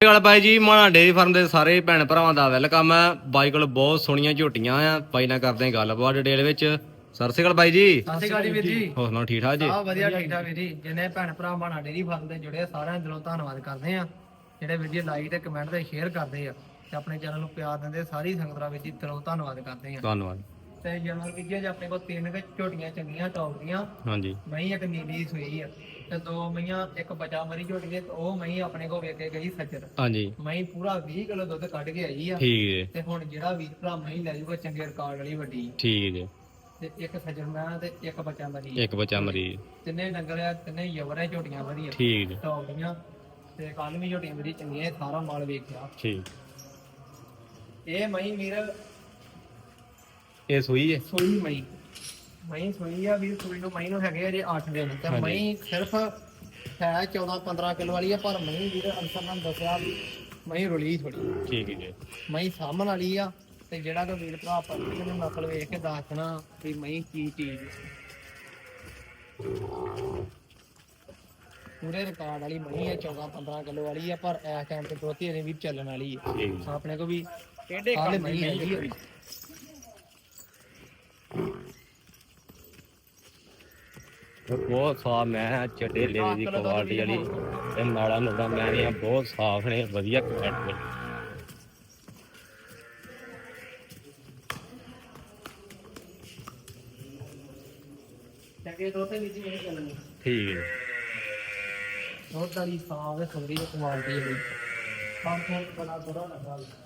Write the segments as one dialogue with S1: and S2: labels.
S1: ਅਕਾਲ ਬਾਈ ਜੀ? ਮਾਣਾ dairy farm ਦੇ ਸਾਰੇ ਭੈਣ ਭਰਾਵਾਂ ਦਾ ਵੈਲਕਮ ਹੈ। ਬਾਈ ਕੋਲ ਬਹੁਤ ਸੋਹਣੀਆਂ ਝੋਟੀਆਂ ਆ। ਬਾਈ ਨਾਲ ਕਰਦੇ ਹਾਂ ਗੱਲਬਾਤ ਡਿਟੇਲ ਵਿੱਚ। ਸਤਿ ਸ਼੍ਰੀ ਅਕਾਲ ਬਾਈ ਜੀ।
S2: ਸਤਿ ਸ਼੍ਰੀ ਅਕਾਲ ਜੀ ਵੀਰ ਜੀ।
S1: ਹੋਰ ਸੁਣਾਓ ਠੀਕ ਠਾਕ ਜੀ?
S2: ਆ ਵਧੀਆ ਠੀਕ ਠਾਕ ਵੀਰ ਜੀ। ਜਿੰਨੇ ਭੈਣ ਭਰਾ ਬਾਣਾ ਡੇਰੀ ਫਾਰਮ ਦੇ ਜੁੜੇ ਆ, ਸਾਰਿਆਂ ਦਾ ਦਿਲੋਂ ਧੰਨਵਾਦ ਕਰਦੇ ਆ ਜਿਹੜੇ ਵੀਡੀਓ ਲਾਈਕ ਤੇ ਕਮੈਂਟ ਤੇ ਸ਼ੇਅਰ ਕਰਦੇ ਆ ਤੇ ਆਪਣੇ ਚੈਨਲ ਨੂੰ ਪਿਆਰ ਦਿੰਦੇ ਆ, ਸਾਰੀ ਸੰਗਤ ਦਾ ਵੀਰ ਜੀ ਦਿਲੋਂ ਧੰਨਵਾਦ ਕਰਦੇ ਆ
S1: ਧੰਨਵਾਦ।
S2: ਤੇ ਜਨਰਲ ਵੀਡੀਓ 'ਚ ਆਪਣੇ ਕੋਲ ਤਿੰਨ ਕੁ ਝੋਟੀਆਂ ਚੰਗੀਆਂ ਟੌਪ ਦੀਆਂ।
S1: ਹਾਂਜੀ।
S2: ਮਹੀਂ ਇੱਕ ਨੀਲੀ ਸੂਈ ਆ ਤੇ ਦੋ ਮਈਆਂ ਇੱਕ ਬਚਾ ਮਰੀ ਝੋਟੀ ਦੇ ਤੇ ਉਹ ਮਹੀਂ ਆਪਣੇ ਕੋਲ ਵੇਖ ਕੇ ਗਈ ਸੱਜਰ।
S1: ਹਾਂਜੀ।
S2: ਮਹੀਂ ਪੂਰਾ 20 ਕਿਲੋ ਦੁੱਧ ਕੱਢ ਕੇ ਆਈ ਆ।
S1: ਠੀਕ ਹੈ।
S2: ਤੇ ਹੁਣ ਜਿਹੜਾ ਵੀਰ ਭਰਾ ਮਹੀਂ ਲੈ ਜਾਊਗਾ ਚੰਗੇ ਰਿਕਾਰਡ ਵਾਲੀ ਵੱਡੀ।
S1: ਠੀਕ ਹੈ।
S2: ਤੇ ਇੱਕ ਸੱਜਰ ਮੈਂ ਤੇ ਇੱਕ ਬਚਾ ਮਰੀ।
S1: ਇੱਕ ਬੱਚਾ ਮਰੀ।
S2: ਤਿੰਨੇ ਡੰਗਰ ਆ ਤਿੰਨੇ ਯਵਰ ਝੋਟੀਆਂ ਵਧੀਆ।
S1: ਠੀਕ ਹੈ।
S2: ਟੌਪ ਦੀਆਂ। ਤੇ ਕੱਲ ਵੀ ਝੋਟੀਆਂ ਮੇਰੀ ਚੰਗੀਆਂ ਸਾਰਾ ਮਾਲ ਵੇਖਿਆ
S1: ਠੀਕ।
S2: ਇਹ ਮਈ ਵੀਰ
S1: ਇਹ ਸੂਈ ਹੈ
S2: ਸੋਈ ਮਈ। ਮਈ ਸੋਈ ਆ ਵੀਰ ਸੋਈ ਨੂੰ ਮਈ ਨੂੰ ਹੈਗੇ ਆ ਜੇ 8 ਦਿਨ। ਤੇ
S1: ਹਾਂਜੀ।
S2: ਮਈ ਸਿਰਫ ਹੈ 14 15 ਕਿਲੋ ਵਾਲੀ ਆ ਪਰ ਮਈ ਵੀਰ ਅੰਸਰ ਨਾਲ ਦੱਸਿਆ ਵੀ ਮਈ ਰੁਲੀ ਥੋੜੀ
S1: ਠੀਕ ਹੈ ਜੀ।
S2: ਮਈ ਸਾਹਮਣ ਵਾਲੀ ਆ ਤੇ ਜਿਹੜਾ ਕੋ ਵੀਰ ਭਰਾ ਆਪਾਂ ਨੂੰ ਨਸਲ ਵੇਖ ਕੇ ਦੱਸਣਾ ਵੀ ਮਈ ਕੀ ਚੀਜ਼ ਪੂਰੇ ਰਿਕਾਰਡ ਵਾਲੀ ਮਈ ਹੈ 14 15 ਕਿਲੋ ਵਾਲੀ ਆ ਪਰ ਇਸ ਟਾਈਮ ਤੇ ਦੋਤੀ ਇਹਦੇ ਵੀ ਚੱਲਣ ਵਾਲੀ
S1: ਠੀਕ ਹੈ
S2: ਆਪਣੇ ਕੋ ਵੀ ਕਿਹੜੇ ਕੰਮ ਮਈ ਹੈਗੀ ਆ?
S1: ਬਹੁਤ ਸਾਫ਼ ਮੈਂ ਚੱਡੇ ਲੇਵੇ ਦੀ ਕੁਆਲਿਟੀ ਵਾਲੀ ਤੇ ਨਾੜਾ ਨੂੜਾ ਮੈਂ ਨਹੀਂ ਬਹੁਤ ਸਾਫ਼ ਨੇ ਵਧੀਆ
S2: ਚੱਲਣੀ
S1: ਠੀਕ ਹੈ।
S2: ਦੁੱਧ ਵਾਲੀ ਸਾਫ਼ ਹੈ ਸੁੰਦਰੀ ਦੀ ਕੁਆਲਿਟੀ ਹੈ। ਪਰ ਤੋਂ ਬੜਾ ਬੜਾ ਲੱਗਾ।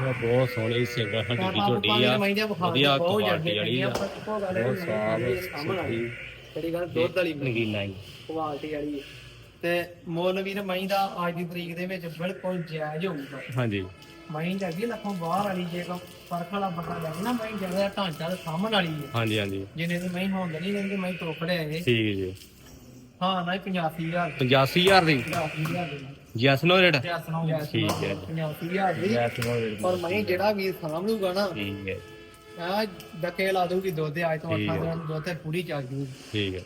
S2: ਮਗਰ ਕਟਾ ਜ਼ਿਆਦਾ ਚੰਗੀ
S1: ਕਿਹੜਾ ਹੈ ਭਾਜਾ ਇਹ ਬਹੁਤ ਸੋਹਣੀ ਸਿੰਗਲ ਹੰਡੀ ਦੀ ਝੋਟੀ ਆ ਵਧੀਆ ਕੁਆਲਿਟੀ ਵਾਲੀ ਆ। ਬਹੁਤ ਸਾਫ਼ ਸੁਥਰੀ
S2: ਜਿਹੜੀ ਗੱਲ ਦੁੱਧ ਵਾਲੀ
S1: ਨਗੀਨਾ ਹੀ
S2: ਕੁਆਲਿਟੀ ਵਾਲੀ। ਤੇ ਮੁੱਲ ਵੀਰ ਮਹੀਂ ਦਾ ਅੱਜ ਦੀ ਤਰੀਕ ਦੇ ਵਿੱਚ ਬਿਲਕੁਲ ਜਾਇਜ਼ ਹੋਊਗਾ।
S1: ਹਾਂਜੀ।
S2: ਮਹੀਂ ਲੱਗੀ ਲੱਖੋਂ ਬਾਹਰ ਵਾਲੀ ਜੇ ਕੋ ਫ਼ਰਕ ਵਾਲਾ ਬੰਦਾ ਲੱਗੇ ਨਾ ਮਹੀਂ ਜਿਹੜਾ ਢਾਂਚਾ ਤੇ ਸਾਹਮਣ ਵਾਲੀ ਹੈ
S1: ਹਾਂਜੀ ਹਾਂਜੀ।
S2: ਜਿੰਨੇ ਦੀ ਮਹੀਂ ਹੋਣ ਨਹੀਂ ਲੈਂਦੀ ਮਹੀਂ ਤੋਕੜਿਆ ਇਹ।
S1: ਠੀਕ ਜੀ।
S2: ਹਾਂ ਨਾ 85000
S1: 85000 ਦੀ।
S2: 85000 ਦੀ?
S1: ਜੈਸ ਨੋ ਰੇਟ? ਠੀਕ ਹੈ।
S2: 85000 ਦੀ।
S1: ਜੈਸ ਨੋ ਰੇਟ।
S2: ਪਰ ਮਹੀਂ ਜਿਹੜਾ ਵੀਰ ਸਾਂਭ ਲੂਗਾ ਨਾ
S1: ਠੀਕ ਹੈ
S2: ਆ ਡੱਕੇ ਲਾ ਦੂਗੀ ਦੁੱਧ ਅੱਜ ਤੋਂ
S1: ਠੀਕ
S2: 8
S1: ਹੈ।
S2: ਦਿਨਾਂ ਨੂੰ ਦੁੱਧ ਤੇ ਪੂਰੀ ਚੱਲ ਜੂਗੀ।
S1: ਠੀਕ ਹੈ।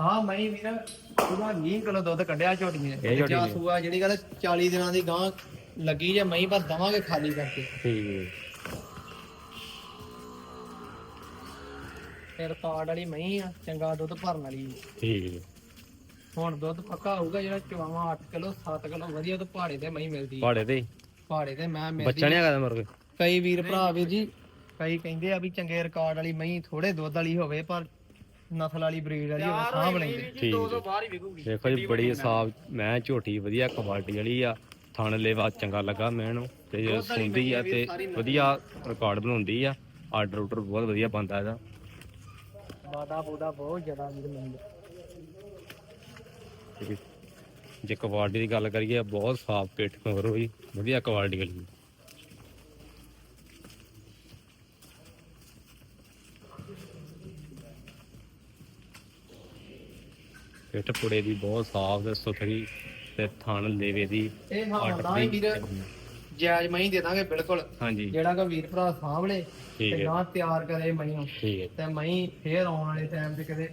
S2: ਹਾਂ ਮਹੀਂ ਵੀਰ ਪੂਰਾ 20 ਕਿਲੋ ਦੁੱਧ ਕੱਢਿਆ ਝੋਟੀ ਨੇ
S1: ਇਹ
S2: ਸੂਆ ਜਿਹੜੀ ਗੱਲ 40 ਦਿਨਾਂ ਦੀ ਗਾਂ ਲੱਗੀ ਜੇ ਮਹੀਂ ਪਰ ਦਵਾਂਗੇ ਖਾਲੀ ਕਰਕੇ।
S1: ਠੀਕ ਹੈ।
S2: ਫਿਰ ਕਾਰਡ ਵਾਲੀ ਮਹੀਂ ਆ ਚੰਗਾ ਦੁੱਧ ਭਰਨ ਵਾਲੀ।
S1: ਠੀਕ ਹੈ।
S2: ਹੁਣ ਦੁੱਧ ਪੱਕਾ ਹੋਊਗਾ ਜਿਹੜਾ ਚਵਾਵਾ 8 ਕਿਲੋ 7 ਕਿਲੋ ਵਧੀਆ ਤੇ ਪਹਾੜੇ ਤੇ ਮਹੀਂ ਮਿਲਦੀ। ਆ।
S1: ਪਹਾੜੇ ਤੇ
S2: ਪਹਾੜੇ ਤੇ ਮੈਂ ਮਿਲਦੀ
S1: ਬੱਚਾ ਨਹੀਂ। ਹੈਗਾ ਮਰ ਕੇ
S2: ਕਈ ਵੀਰ ਭਰਾ ਵੀਰ ਜੀ ਕਈ ਕਹਿੰਦੇ ਆ ਵੀ ਚੰਗੇ ਰਿਕਾਰਡ ਵਾਲੀ ਮਹੀਂ ਥੋੜੇ ਦੁੱਧ ਵਾਲੀ ਹੋਵੇ ਪਰ ਨਸਲ ਵਾਲੀ ਬਰੀਡ ਵਾਲੀ ਹੋਵੇ ਸਾਂਭ ਲੈਂਦੇ।
S1: ਠੀਕ ਹੈ।
S2: ਬਾਹਰ ਹੀ ਵਿਕੂਗੀ।
S1: ਦੇਖੋ ਜੀ ਬੜੀ ਸਾਫ਼ ਮੈਂ ਝੋਟੀ ਵਧੀਆ ਕੁਆਲਿਟੀ ਵਾਲੀ ਆ ਥਣ ਲੇਵਾ ਚੰਗਾ ਲੱਗਾ ਮੈਨੂੰ ਤੇ ਜੇ ਸੁੰਦੀ ਆ ਤੇ ਵਧੀਆ ਰਿਕਾਰਡ ਬਣਾਉਂਦੀ ਆ ਆਰਡਰ ਆਰਡਰ ਬਹੁਤ ਵਧੀਆ ਬੰਦਾ ਇਹਦਾ।
S2: ਬਾਦਾ ਬੂਦਾ ਬਹੁਤ ਜ਼ਿਆਦਾ ਵੀਰ ਮੈਨੂੰ।
S1: ਠੀਕ ਹੈ। ਜੇ। ਕੁਆਲਿਟੀ ਦੀ ਗੱਲ ਕਰੀਏ ਬਹੁਤ ਸਾਫ਼ ਪਿੱਠ ਮਗਰ ਹੋਈ। ਵਧੀਆ ਕੁਆਲਿਟੀ ਵਾਲੀ। ਪਿੱਠ ਪੁੜੇ ਦੀ ਬਹੁਤ ਸਾਫ਼ ਤੇ ਸੁਥਰੀ ਤੇ ਥਣ ਲੇਵੇ ਦੀ
S2: ਇਹ
S1: ਆਰਡਰ
S2: ਨਾ ਹੀ
S1: ਦੀ
S2: ਵੀਰ। ਜਾਇਜ਼ ਮਹੀਂ ਦੇ ਦਾਂਗੇ ਬਿਲਕੁਲ।
S1: ਹਾਂਜੀ।
S2: ਜਿਹੜਾ ਕੋ ਵੀਰ ਭਰਾ ਸਾਂਭਲੇ
S1: ਠੀਕ
S2: ਤੇ
S1: ਹੈ।
S2: ਨਾ ਤਿਆਰ ਕਰੇ ਮਹੀਂ। ਨੂੰ
S1: ਠੀਕ ਹੈ।
S2: ਤੇ ਮਹੀਂ ਫੇਰ ਆਉਣ ਵਾਲੇ ਟਾਈਮ ਤੇ ਕਦੇ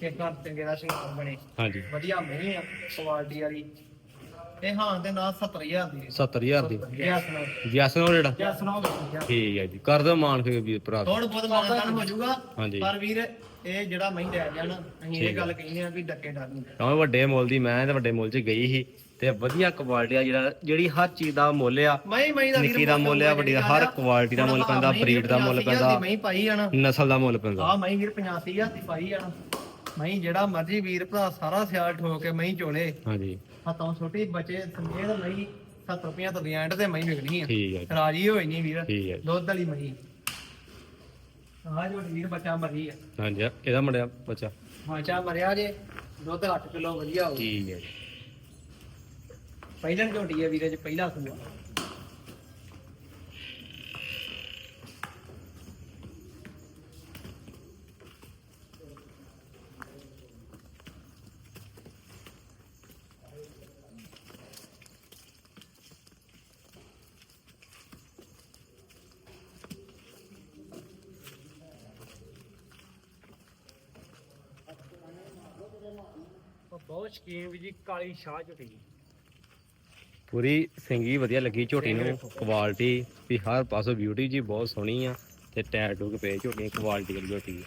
S2: ਕਿ ਘਰ ਚੰਗੇ ਦਾ ਸ਼ਿੰਗਾਰ ਬਣੇ।
S1: ਹਾਂਜੀ।
S2: ਵਧੀਆ ਮਹੀਂ ਆ ਕੁਆਲਿਟੀ ਵਾਲੀ। ਇਹ ਹਾਂ ਦੇ ਨਾਲ 70000 ਦੀ।
S1: 70000 ਦੀ।
S2: Yes no
S1: yes no rate?
S2: Yes no
S1: ਠੀਕ ਹੈ ਜੀ। ਕਰ ਦਿਓ ਮਾਨ ਫੇ ਵੀ ਭਰਾ
S2: ਥੋੜ ਬਹੁਤ ਮਾਨਦਾਨ ਹੋ ਜਾਊਗਾ।
S1: ਹਾਂਜੀ।
S2: ਪਰ ਵੀਰ ਇਹ ਜਿਹੜਾ ਮਹੀਂ ਲੈ ਜਾਣਾ ਅਸੀਂ ਇਹ ਗੱਲ ਕਹਿੰਦੇ ਆ ਵੀ ਡੱਕੇ ਡਰ ਨਹੀਂ
S1: ਕਿਉਂਕਿ ਵੱਡੇ ਮੁੱਲ ਦੀ ਮੈਂ ਤੇ ਵੱਡੇ ਮੁੱਲ 'ਚ ਗਈ ਸੀ। ਤੇ ਵਧੀਆ ਕੁਆਲਿਟੀ ਆ ਜਿਹੜਾ ਜਿਹੜੀ ਹਰ ਚੀਜ਼ ਦਾ ਮੁੱਲ ਆ
S2: ਮਹੀਂ ਮਹੀਂ ਦਾ
S1: ਨਿੱਕੀ ਦਾ ਮੁੱਲ ਆ ਵੱਡੀ ਦਾ ਹਰ ਕੁਆਲਿਟੀ ਦਾ ਮੁੱਲ ਪੈਂਦਾ ਬਰੀਡ ਦਾ ਮੁੱਲ ਪੈਂਦਾ
S2: ਮਹੀਂ ਪਾਈ ਜਾਣਾ
S1: ਨਸਲ ਦਾ ਮੁੱਲ ਪੈਂਦਾ।
S2: ਆ ਮਹੀਂ ਵੀਰ 85000 ਦੀ ਪਾਈ ਜਾਣਾ ਮਹੀਂ ਜਿਹੜਾ ਮਰਜ਼ੀ ਵੀਰ ਭਰਾ ਸਾਰਾ ਸਿਆਲ ਠੋਕ ਕੇ ਮਹੀਂ ਚੋਲੇ।
S1: ਹਾਂਜੀ।
S2: ਹੱਥੋਂ ਛੋਟੀ ਬੱਚੇ ਸੰਗੇਦ ਮਹੀਂ 70 ਰੁਪਈਆ ਤੋਂ ਐਂਡ ਤੇ ਮਹੀਂ ਵਿਕਣੀ ਆ।
S1: ਠੀਕ ਹੈ
S2: ਰਾਜੀ ਹੋਈ ਨਹੀਂ ਵੀਰ।
S1: ਹੈ।
S2: ਦੁੱਧ ਵਾਲੀ ਮਹੀਂ। ਆ ਜੋ ਵੀਰ ਬੱਚਾ ਮਰੀ ਆ।
S1: ਹਾਂਜੀ ਇਹਦਾ ਮੁੰਡਿਆ ਬੱਚਾ।
S2: ਬੱਚਾ ਮਰਿਆ ਜੇ ਦੁੱਧ 8 ਕਿਲੋ ਵਧੀਆ ਹੋ
S1: ਠੀਕ ਹੈ ਜੀ।
S2: ਪਹਿਲਾਂ ਝੋਟੀ ਆ ਵੀਰੇ ਚ ਪਹਿਲਾ ਸੂਆ ਬਹੁਤ ਸ਼ਕੀਮ ਵੀ ਜੀ ਕਾਲੀ ਸ਼ਾਹ ਝੋਟੀ
S1: ਪੂਰੀ ਸਿੰਗੀ ਵਧੀਆ ਲੱਗੀ ਝੋਟੀ ਨੂੰ ਕੁਆਲਿਟੀ ਵੀ ਹਰ ਪਾਸੋਂ ਬਿਊਟੀ ਜੀ ਬਹੁਤ ਸੋਹਣੀ ਆ ਤੇ ਟੈਟੂ ਕੇ ਪਏ ਝੋਟੀ ਕੁਆਲਿਟੀ ਵਾਲੀ ਝੋਟੀ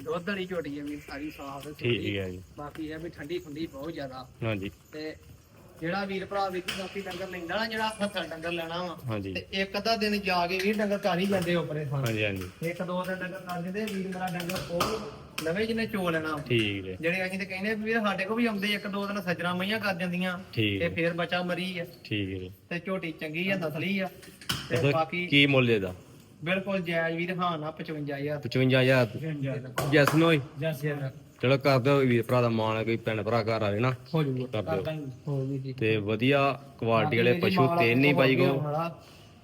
S2: ਦੁੱਧ ਵਾਲੀ ਝੋਟੀ ਹੈ ਵੀ ਸਾਰੀ ਸਾਫ਼
S1: ਠੀਕ ਹੈ ਜੀ।
S2: ਬਾਕੀ ਇਹ ਵੀ ਠੰਡੀ ਠੰਡੀ ਬਹੁਤ ਜ਼ਿਆਦਾ।
S1: ਹਾਂਜੀ।
S2: ਤੇ ਜਿਹੜਾ ਵੀਰ ਭਰਾ ਵੀ ਬਾਕੀ ਡੰਗਰ ਲੈਂਦਾ ਨਾ ਜਿਹੜਾ ਹੱਥਾਂ ਡੰਗਰ ਲੈਣਾ ਵਾ
S1: ਹਾਂਜੀ।
S2: ਤੇ ਇੱਕ ਅੱਧਾ ਦਿਨ ਜਾ ਕੇ ਵੀ ਡੰਗਰ ਕਰ ਹੀ ਜਾਂਦੇ ਉੱਪਰੇ ਥਾਂ।
S1: ਹਾਂਜੀ ਹਾਂਜੀ।
S2: ਇੱਕ ਦੋ ਦਿਨ ਡੰਗਰ ਕਰ ਦਿੰਦੇ ਵੀਰ ਮੇਰਾ ਡੰਗਰ ਉਹ ਨਵੇਂ ਜਿਹਨੇ ਚੋ ਲੈਣਾ
S1: ਠੀਕ ਹੈ
S2: ਜਿਹੜੇ ਅਸੀਂ ਤੇ ਕਹਿੰਦੇ ਵੀ ਵੀਰ ਸਾਡੇ ਕੋਲ ਵੀ ਆਉਂਦੇ ਇੱਕ ਦੋ ਦਿਨ ਸੱਜਣਾ ਮਈਆਂ ਕਰ ਜਾਂਦੀਆਂ
S1: ਠੀਕ
S2: ਤੇ
S1: ਹੈ
S2: ਫੇਰ ਬੱਚਾ ਮਰੀ ਆ।
S1: ਠੀਕ ਹੈ ਜੀ।
S2: ਤੇ ਝੋਟੀ ਚੰਗੀ ਆ ਨਸਲੀ ਆ ਤੇ ਬਾਕੀ
S1: ਕੀ ਮੁੱਲ ਇਹਦਾ?
S2: ਬਿਲਕੁਲ ਜਾਇਜ਼ ਵੀਰ ਹਾਂ ਨਾ 55000
S1: 55000 ਜੈਸ ਨੋਈ
S2: ਜੈਸੇ
S1: ਚਲੋ ਕਰ ਦਿਓ ਵੀਰ ਭਰਾ ਦਾ ਮਾਣ ਕੋਈ ਭੈਣ ਭਰਾ ਘਰ ਆਵੇ ਨਾ।
S2: ਹੋ ਜੂਗਾ।
S1: ਕਰ ਦਿਓ।
S2: ਹੋ ਜੀ ਜੀ।
S1: ਤੇ ਵਧੀਆ ਕੁਆਲਿਟੀ ਵਾਲੇ ਪਸ਼ੂ ਤਿੰਨ ਹੀ ਬਾਈ ਕੋ।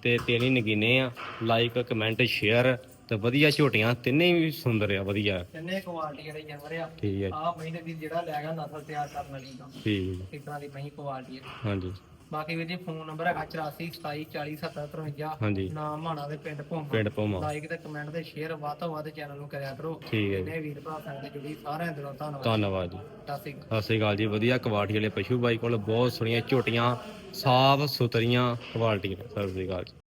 S1: ਤੇ ਤਿੰਨ ਹੀ ਨਗੀਨੇ ਆ। ਲਾਈਕ ਕਮੈਂਟ ਸ਼ੇਅਰ ਤੇ ਵਧੀਆ ਝੋਟੀਆਂ ਤਿੰਨੇ ਵੀ ਸੁੰਦਰ ਆ ਵਧੀਆ।
S2: ਤਿੰਨੇ ਕੁਆਲਿਟੀ ਵਾਲੇ ਜਾਨਵਰ ਆ।
S1: ਠੀਕ ਹੈ
S2: ਆਹ ਮਹੀਂ ਦੇ ਵੀ ਜਿਹੜਾ ਲੈ ਗਿਆ ਨਸਲ ਤਿਆਰ ਕਰਨ ਵਾਲੀ ਕੰਮ
S1: ਠੀਕ ਹੈ
S2: ਇਸ ਤਰ੍ਹਾਂ ਦੀ ਮਹੀਂ ਕੁਆਲਿਟੀ ਹੈ
S1: ਹਾਂਜੀ।
S2: ਬਾਕੀ ਵੀਰ ਜੀ ਫੋਨ ਨੰਬਰ ਹੈਗਾ 84 27 40 70 53
S1: ਹਾਂਜੀ।
S2: ਨਾਮ ਮਾਣਾ ਦੇ ਪਿੰਡ ਭੋਮਾ।
S1: ਪਿੰਡ ਪੋਮਾ
S2: ਲਾਈਕ ਤੇ ਕਮੈਂਟ ਤੇ ਸ਼ੇਅਰ ਵੱਧ ਤੋਂ ਵੱਧ ਚੈਨਲ ਨੂੰ ਕਰਿਆ ਕਰੋ।
S1: ਠੀਕ ਹੈ ਜੀ।
S2: ਇਹਨੇ ਵੀਰ ਭਰਾ ਸਾਡੇ ਜੁੜੀ ਸਾਰਿਆਂ ਦਿਲੋਂ ਧੰਨਵਾਦ।
S1: ਧੰਨਵਾਦ ਜੀ। ਸਤਿ ਸ਼੍ਰੀ ਅਕਾਲ। ਜੀ। ਵਧੀਆ ਕੁਆਲਿਟੀ ਵਾਲੇ ਪਸ਼ੂ ਬਾਈ ਕੋਲ ਬਹੁਤ ਸੋਹਣੀਆਂ ਝੋਟੀਆਂ ਸਾਫ਼ ਸੁਥਰੀਆਂ ਕੁਆਲਿਟੀ ਨੇ। ਸਤਿ ਸ਼੍ਰੀ ਅਕਾਲ ਜੀ।